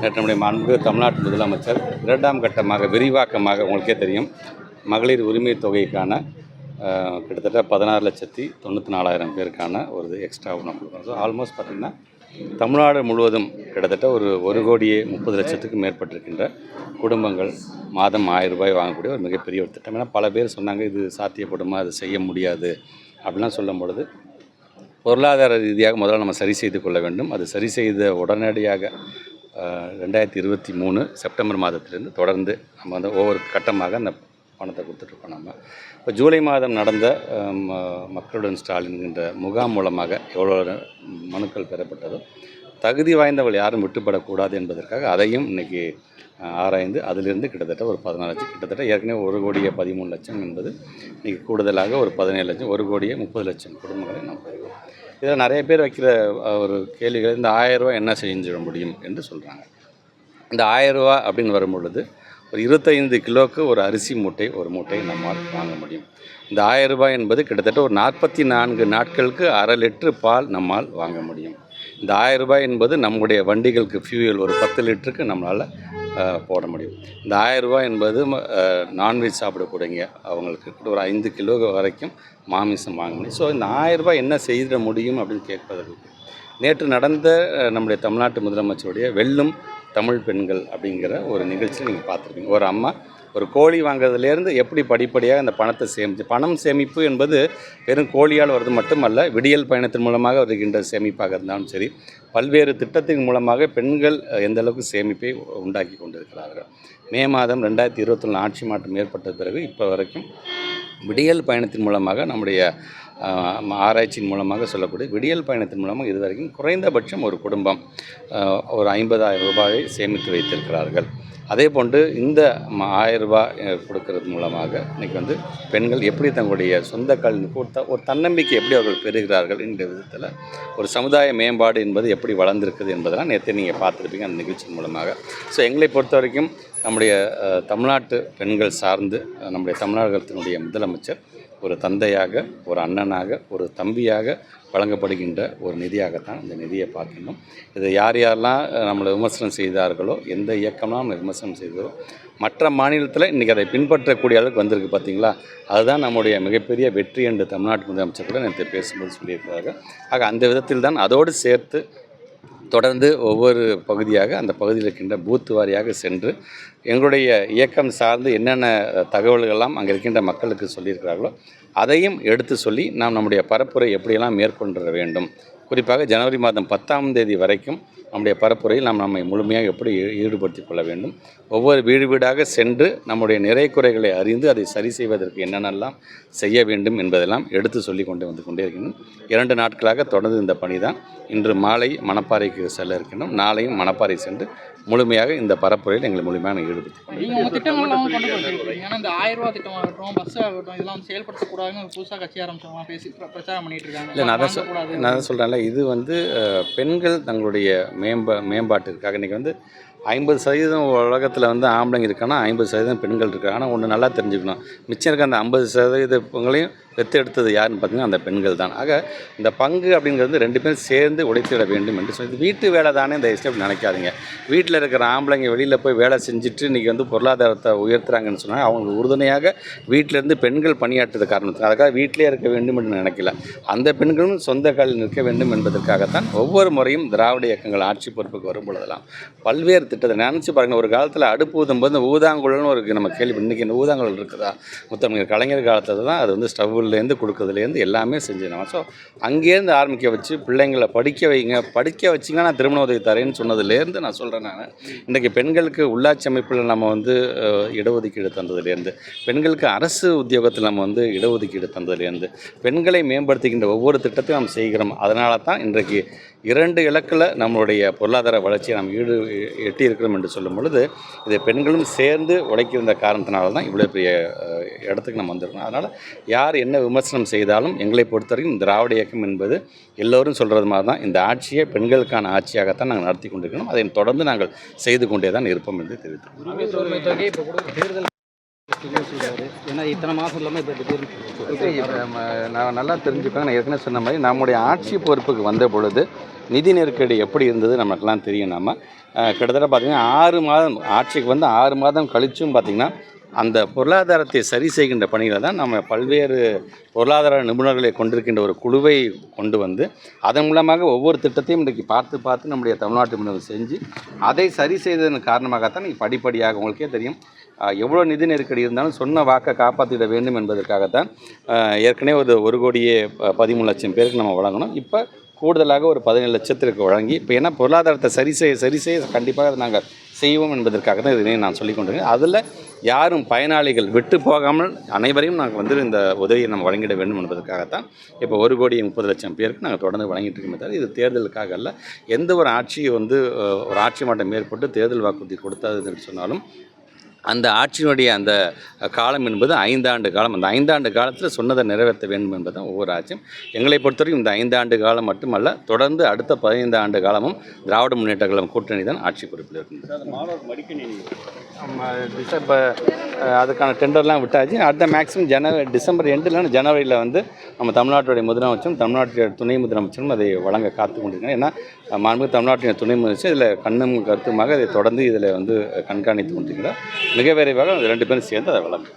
நேற்று நம்முடைய அன்பு தமிழ்நாட்டு முதலமைச்சர் இரண்டாம் கட்டமாக விரிவாக்கமாக உங்களுக்கே தெரியும் மகளிர் உரிமை தொகைக்கான கிட்டத்தட்ட பதினாறு லட்சத்தி தொண்ணூற்றி நாலாயிரம் பேருக்கான ஒரு எக்ஸ்ட்ரா ஒன்று கொடுக்குறோம் ஸோ ஆல்மோஸ்ட் பார்த்திங்கன்னா தமிழ்நாடு முழுவதும் கிட்டத்தட்ட ஒரு ஒரு கோடியே முப்பது லட்சத்துக்கு மேற்பட்டிருக்கின்ற குடும்பங்கள் மாதம் ஆயிரம் ரூபாய் வாங்கக்கூடிய ஒரு மிகப்பெரிய ஒரு திட்டம். ஏன்னா பல பேர் சொன்னாங்க இது சாத்தியப்படுமா அது செய்ய முடியாது அப்படிலாம் சொல்லும் பொழுது பொருளாதார ரீதியாக முதல்ல நம்ம சரி செய்து கொள்ள வேண்டும். அது சரி செய்த உடனடியாக ரெண்டாயிரத்தி இருபத்தி மூணு செப்டம்பர் மாதத்திலிருந்து தொடர்ந்து நம்ம வந்து ஒவ்வொரு கட்டமாக அந்த பணத்தை கொடுத்துட்ருக்கோம் நம்ம. இப்போ ஜூலை மாதம் நடந்த ம- மக்களுடன் ஸ்டாலின்கின்ற முகாம் மூலமாக எவ்வளோ மனுக்கள் பெறப்பட்டதோ தகுதி வாய்ந்தவள் யாரும் விட்டுப்படக்கூடாது என்பதற்காக அதையும் இன்னைக்கு ஆராய்ந்து அதிலிருந்து கிட்டத்தட்ட ஒரு பதினாலு லட்சம் கிட்டத்தட்ட ஏற்கனவே ஒரு கோடியே பதிமூணு லட்சம் என்பது இன்றைக்கி கூடுதலாக ஒரு பதினேழு லட்சம் ஒரு கோடியே முப்பது லட்சம் குடும்பங்களை நம்ம இதில் நிறைய பேர் வைக்கிற ஒரு கேள்விகள் இந்த ஆயரூவா என்ன செஞ்சிட முடியும் என்று சொல்கிறாங்க இந்த ஆயரூவா அப்படின்னு வரும்பொழுது ஒரு இருபத்தைந்து கிலோவுக்கு ஒரு அரிசி மூட்டை ஒரு மூட்டை நம்மால் வாங்க முடியும். இந்த ஆயிரம் ரூபாய் என்பது கிட்டத்தட்ட ஒரு நாற்பத்தி நான்கு நாட்களுக்கு அரை லிட்டரு பால் நம்மால் வாங்க முடியும். இந்த ஆயிரம் ரூபாய் என்பது நம்முடைய வண்டிகளுக்கு ஃபியூயல் ஒரு பத்து லிட்டருக்கு நம்மளால் போட முடியும். இந்த ஆயரூபா என்பது நான்வெஜ் சாப்பிடக்கூடியங்க அவங்களுக்கு கிட்ட ஒரு ஐந்து கிலோ வரைக்கும் மாமிசம் வாங்க முடியும். ஸோ இந்த ஆயிரம் ரூபாய் என்ன செய்திட முடியும் அப்படின்னு கேட்பதற்கு நேற்று நடந்த நம்முடைய தமிழ்நாட்டு முதலமைச்சருடைய வெல்லும் தமிழ் பெண்கள் அப்படிங்கிற ஒரு நிகழ்ச்சியில் நீங்கள் பார்த்துருப்பீங்க. ஒரு அம்மா ஒரு கோழி வாங்குறதுலேருந்து எப்படி படிப்படியாக அந்த பணத்தை சேமித்து பணம் சேமிப்பு என்பது வெறும் கோழியால் வருது மட்டுமல்ல விடியல் பயணத்தின் மூலமாக வருகின்ற சேமிப்பாக இருந்தாலும் சரி பல்வேறு திட்டத்தின் மூலமாக பெண்கள் எந்த அளவுக்கு சேமிப்பை உண்டாக்கி கொண்டிருக்கிறார்கள். மே மாதம் ரெண்டாயிரத்தி இருபத்தொன்று ஆட்சி மாற்றம் ஏற்பட்ட பிறகு இப்போ வரைக்கும் விடியல் பயணத்தின் மூலமாக நம்முடைய ஆராய்ச்சியின் மூலமாக சொல்லக்கூடிய விடியல் பயணத்தின் மூலமாக இதுவரைக்கும் குறைந்தபட்சம் ஒரு குடும்பம் ஒரு ஐம்பதாயிரம் ரூபாயை சேமித்து வைத்திருக்கிறார்கள். அதே போன்று இந்த ஆயிரம் ரூபாய் கொடுக்கறது மூலமாக இன்றைக்கி வந்து பெண்கள் எப்படி தங்களுடைய சொந்த கால் ஒரு ஒரு தன்னம்பிக்கை எப்படி அவர்கள் பெறுகிறார்கள் என்ற விதத்தில் ஒரு சமுதாய மேம்பாடு என்பது எப்படி வளர்ந்திருக்குது என்பதெல்லாம் நேற்று நீங்கள் பார்த்துருப்பீங்க அந்த நிகழ்ச்சியின் மூலமாக. ஸோ எங்களை பொறுத்த வரைக்கும் நம்முடைய தமிழ்நாட்டு பெண்கள் சார்ந்து நம்முடைய தமிழகத்தினுடைய முதலமைச்சர் ஒரு தந்தையாக ஒரு அண்ணனாக ஒரு தம்பியாக வழங்கப்படுகின்ற ஒரு நிதியாகத்தான் இந்த நிதியை பார்க்கணும் இதை யார் யாரெல்லாம் நம்மளை விமர்சனம் செய்தார்களோ எந்த இயக்கம்லாம் நம்ம விமர்சனம் செய்தோ மற்ற மாநிலத்தில் இன்றைக்கி அதை பின்பற்றக்கூடிய அளவுக்கு வந்திருக்கு பார்த்தீங்களா? அதுதான் நம்முடைய மிகப்பெரிய வெற்றி என்று தமிழ்நாட்டு முதலமைச்சர் கூட நேற்று பேசும்போது சொல்லியிருக்கிறார்கள் ஆக அந்த விதத்தில் தான் அதோடு சேர்த்து தொடர்ந்து ஒவ்வொரு பகுதியாக அந்த பகுதியில் இருக்கின்ற பூத்து வாரியாக சென்று எங்களுடைய இயக்கம் சார்ந்து என்னென்ன தகவல்கள்லாம் அங்கே இருக்கின்ற மக்களுக்கு சொல்லியிருக்கிறார்களோ அதையும் எடுத்து சொல்லி நாம் நம்முடைய பரப்புரை எப்படியெல்லாம் மேற்கொண்டு வேண்டும். குறிப்பாக ஜனவரி மாதம் பத்தாம் தேதி வரைக்கும் நம்முடைய பரப்புரையில் நாம் நம்மை முழுமையாக எப்படி ஈடுபடுத்திக் கொள்ள வேண்டும். ஒவ்வொரு வீடு வீடாக சென்று நம்முடைய நிறை குறைகளை அறிந்து அதை சரி செய்வதற்கு என்னென்னலாம் செய்ய வேண்டும் என்பதெல்லாம் எடுத்து சொல்லி கொண்டு வந்து கொண்டே இருக்கின்றோம் இரண்டு நாட்களாக தொடர்ந்து இந்த பணி தான் இன்று மாலை மணப்பாறைக்கு செல்ல இருக்கின்றோம். நாளையும் மணப்பாறை சென்று முழுமையாக இந்த பரப்புரையில் எங்களை முழுமையாக ஈடுபடுத்தி இல்லை நான் தான். நான் தான் சொல்கிறேன்ல இது வந்து பெண்கள் தங்களுடைய மேம்பா மேம்பாட்டிற்காக. இன்றைக்கி வந்து ஐம்பது சதவீதம் உலகத்தில் வந்து ஆம்பளைங்க இருக்கான்னா ஐம்பது சதவீதம் பெண்கள் இருக்காங்க. ஆனால் ஒன்று நல்லா தெரிஞ்சுக்கணும். மிச்சம் இருக்க அந்த ஐம்பது சதவீதங்களையும் பெற்று எடுத்தது யாருன்னு பார்த்தீங்கன்னா அந்த பெண்கள் தான். ஆக இந்த பங்கு அப்படிங்கிறது ரெண்டு பேரும் சேர்ந்து உழைத்திட வேண்டும் என்று சொல்லி வீட்டு வேலை தானே இந்த ஸ்டெப் நினைக்காதீங்க. வீட்டில் இருக்கிற ஆம்பளைங்க வெளியில் போய் வேலை செஞ்சுட்டு இன்றைக்கி வந்து பொருளாதாரத்தை உயர்த்துறாங்கன்னு சொன்னால் அவங்களுக்கு உறுதுணையாக வீட்டிலேருந்து பெண்கள் பணியாற்றுறது காரணத்துக்கு அதுக்காக வீட்டிலே இருக்க வேண்டும் என்று நினைக்கல. அந்த பெண்களும் சொந்த காலில் நிற்க வேண்டும் என்பதற்காகத்தான் ஒவ்வொரு முறையும் திராவிட இயக்கங்கள் ஆட்சி பொறுப்புக்கு வரும் பொழுதெல்லாம் பல்வேறு திட்டத்தை நினச்சி பாருங்கள் ஒரு காலத்தில் அடுப்பு ஊதும்போது ஊதாங்குழல்னு ஒரு நம்ம கேள்வி இன்றைக்கி இந்த ஊதாங்குழல் இருக்குதா? முத்தமிழ் கலைஞர் காலத்தில் தான் அது வந்து ஸ்டவ்லேருந்து கொடுக்குறதுலேருந்து எல்லாமே செஞ்சிடணும் ஸோ அங்கேருந்து ஆரம்பிக்க வச்சு பிள்ளைங்களை படிக்க வைங்க. படிக்க வச்சிங்கன்னா நான் திருமண உதவி தரேன்னு சொன்னதுலேருந்து நான் சொல்கிறேன் நான். இன்றைக்கி பெண்களுக்கு உள்ளாட்சி அமைப்பில் நம்ம வந்து இடஒதுக்கீடு தந்ததுலேருந்து பெண்களுக்கு அரசு உத்தியோகத்தில் நம்ம வந்து இடஒதுக்கீடு தந்ததுலேருந்து பெண்களை மேம்படுத்துகின்ற ஒவ்வொரு திட்டத்தையும் நாம் செய்கிறோம். அதனால தான் இன்றைக்கு இரண்டு இலக்கில் நம்மளுடைய பொருளாதார வளர்ச்சியை நாம் ஈடு எட்டி இருக்கிறோம் என்று சொல்லும் பொழுது இது பெண்களும் சேர்ந்து உழைக்கின்ற காரணத்தினால தான் இவ்வளோ பெரிய இடத்துக்கு நம்ம வந்திருக்கோம். அதனால் யார் என்ன விமர்சனம் செய்தாலும் எங்களை பொறுத்தவரைக்கும் திராவிட இயக்கம் என்பது எல்லோரும் சொல்கிறது மாதிரி தான். இந்த ஆட்சியை பெண்களுக்கான ஆட்சியாகத்தான் நாங்கள் நடத்தி கொண்டிருக்கிறோம். அதை தொடர்ந்து நாங்கள் செய்து கொண்டே தான் இருப்போம் என்று தெரிவித்துள்ளோம் ஏன்னா இத்தனை மாதம் இல்லாமல் இப்போ நான் நல்லா தெரிஞ்சுக்கோங்க நான் ஏற்கனவே சொன்ன மாதிரி நம்முடைய ஆட்சி பொறுப்புக்கு வந்த பொழுது நிதி நெருக்கடி எப்படி இருந்தது நமக்கெல்லாம் தெரியும் நம்ம. கிட்டத்தட்ட பார்த்திங்கன்னா ஆறு மாதம் ஆட்சிக்கு வந்து ஆறு மாதம் கழிச்சும் பார்த்திங்கன்னா அந்த பொருளாதாரத்தை சரி செய்கின்ற பணிகளை தான் நம்ம பல்வேறு பொருளாதார நிபுணர்களை கொண்டிருக்கின்ற ஒரு குழுவை கொண்டு வந்து அதன் மூலமாக ஒவ்வொரு திட்டத்தையும் இன்றைக்கு பார்த்து பார்த்து நம்முடைய தமிழ்நாட்டு மீனவர் செஞ்சு அதை சரி செய்ததன் காரணமாகத்தான் இன்னைக்கு படிப்படியாக உங்களுக்கே தெரியும். எவ்வளோ நிதி நெருக்கடி இருந்தாலும் சொன்ன வாக்கை காப்பாற்றிட வேண்டும் என்பதற்காகத்தான் ஏற்கனவே ஒரு ஒரு கோடியே பதிமூணு லட்சம் பேருக்கு நம்ம வழங்கணும். இப்போ கூடுதலாக ஒரு பதினேழு லட்சத்திற்கு வழங்கி இப்போ ஏன்னா பொருளாதாரத்தை சரி செய்ய சரி செய்ய கண்டிப்பாக அதை நாங்கள் செய்வோம் என்பதற்காக தான் இதனை நான் சொல்லிக் கொண்டிருக்கேன். அதில் யாரும் பயனாளிகள் விட்டு போகாமல் அனைவரையும் நாங்கள் வந்து இந்த உதவியை நம்ம வழங்கிட வேண்டும் என்பதற்காகத்தான் இப்போ ஒரு கோடி முப்பது லட்சம் பேருக்கு நாங்கள் தொடர்ந்து வழங்கிட்டு இருக்கோமே தவிர இது தேர்தலுக்காக அல்ல. எந்த ஒரு ஆட்சியை வந்து ஒரு ஆட்சி மாற்றம் ஏற்பட்டு தேர்தல் வாக்குறுதி கொடுத்தது என்று சொன்னாலும் அந்த ஆட்சியினுடைய அந்த காலம் என்பது ஐந்தாண்டு காலம். அந்த ஐந்தாண்டு காலத்தில் சொன்னதை நிறைவேற்ற வேண்டும் என்பது தான் ஒவ்வொரு ஆட்சியும். எங்களை பொறுத்தவரைக்கும் இந்த ஐந்தாண்டு காலம் மட்டுமல்ல தொடர்ந்து அடுத்த பதினைந்து ஆண்டு காலமும் திராவிட முன்னேற்ற கழகம் கூட்டணி தான் ஆட்சி பொறுப்பில் இருக்குது அஹ், அதுக்கான டெண்டர்லாம் விட்டாச்சு. அடுத்த மேக்ஸிமம் ஜனவரி டிசம்பர் எண்டில் ஜனவரியில் வந்து நம்ம தமிழ்நாட்டுடைய முதலமைச்சரும் தமிழ்நாட்டுடைய துணை முதலமைச்சரும் அதை வழங்க காத்து கொண்டிருக்காங்க. ஏன்னா மாண்புமிகு தமிழ்நாட்டின் துணை முதலமைச்சர் இதில் கண்ணும் கருத்துமாக இதை தொடர்ந்து இதில் வந்து கண்காணித்து கொண்டிருக்கிறார். மிக விரைவாக ரெண்டு பேரும் சேர்ந்து அதை வழங்கும்